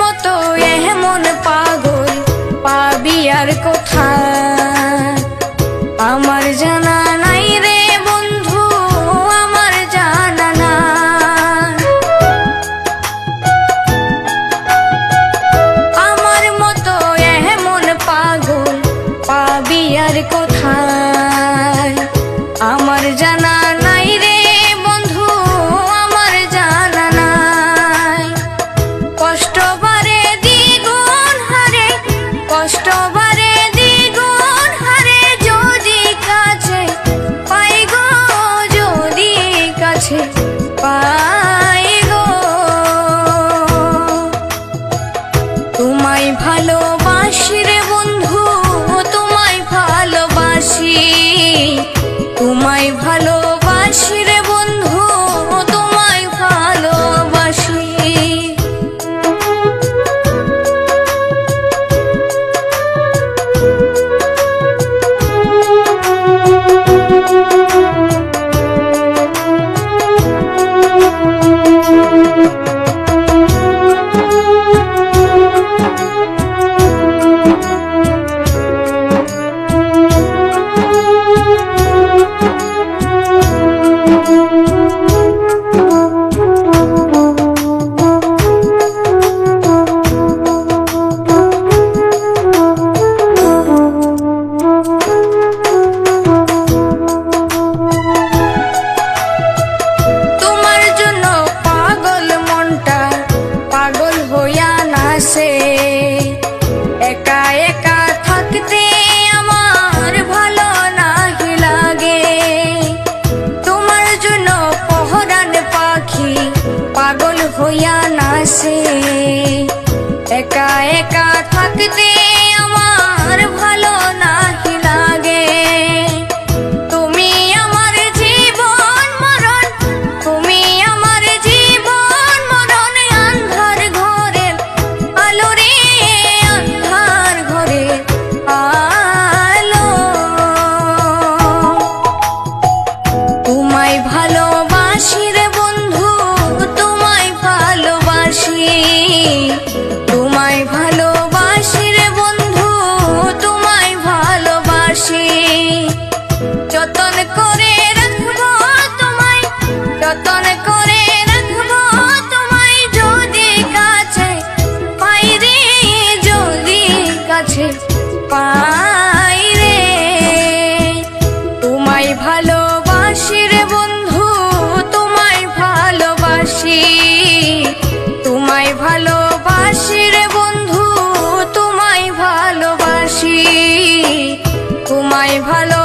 মতো এমন পাগল, পাবি আর কোথা আমার জানা নাই রে বন্ধু, আমার জানা না আমার মতো এমন পাগল, পাবি আর কোথায়? আমার জানা তোমায় ভালোবাসি রে বন্ধু তোমায় ভালোবাসি। তোমায় ভালো একা একা থাকতে তোমায় ভালোবাসি রে বন্ধু তোমায় ভালোবাসি। তোমায় ভালোবাসি রে বন্ধু তোমায় ভালোবাসি। তোমায় ভালো